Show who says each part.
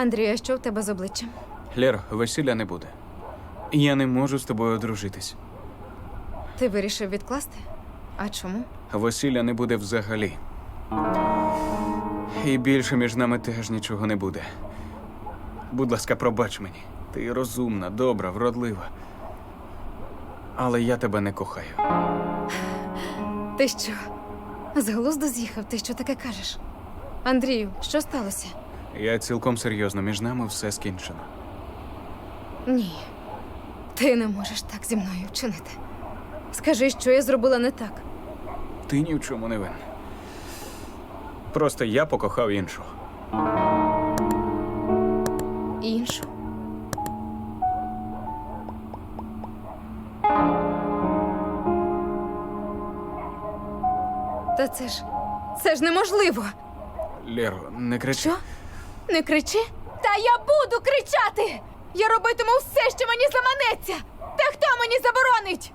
Speaker 1: Андрію, а що в тебе з обличчям?
Speaker 2: Лєро, весілля не буде. Я не можу з тобою одружитись.
Speaker 1: Ти вирішив відкласти? А чому?
Speaker 2: Весілля не буде взагалі. І більше між нами теж нічого не буде. Будь ласка, пробач мені. Ти розумна, добра, вродлива. Але я тебе не кохаю.
Speaker 1: Ти що? З глузду з'їхав, ти що таке кажеш? Андрію, що сталося?
Speaker 2: Я цілком серйозно, між нами все скінчено.
Speaker 1: Ні. Ти не можеш так зі мною вчинити. Скажи, що я зробила не так.
Speaker 2: Ти ні в чому не винен. Просто я покохав іншу.
Speaker 1: Іншу. Та це ж. Це ж неможливо.
Speaker 2: Лєро, не кричи.
Speaker 1: Що? Не кричи? Та я буду кричати! Я робитиму все, що мені заманеться! Та хто мені заборонить?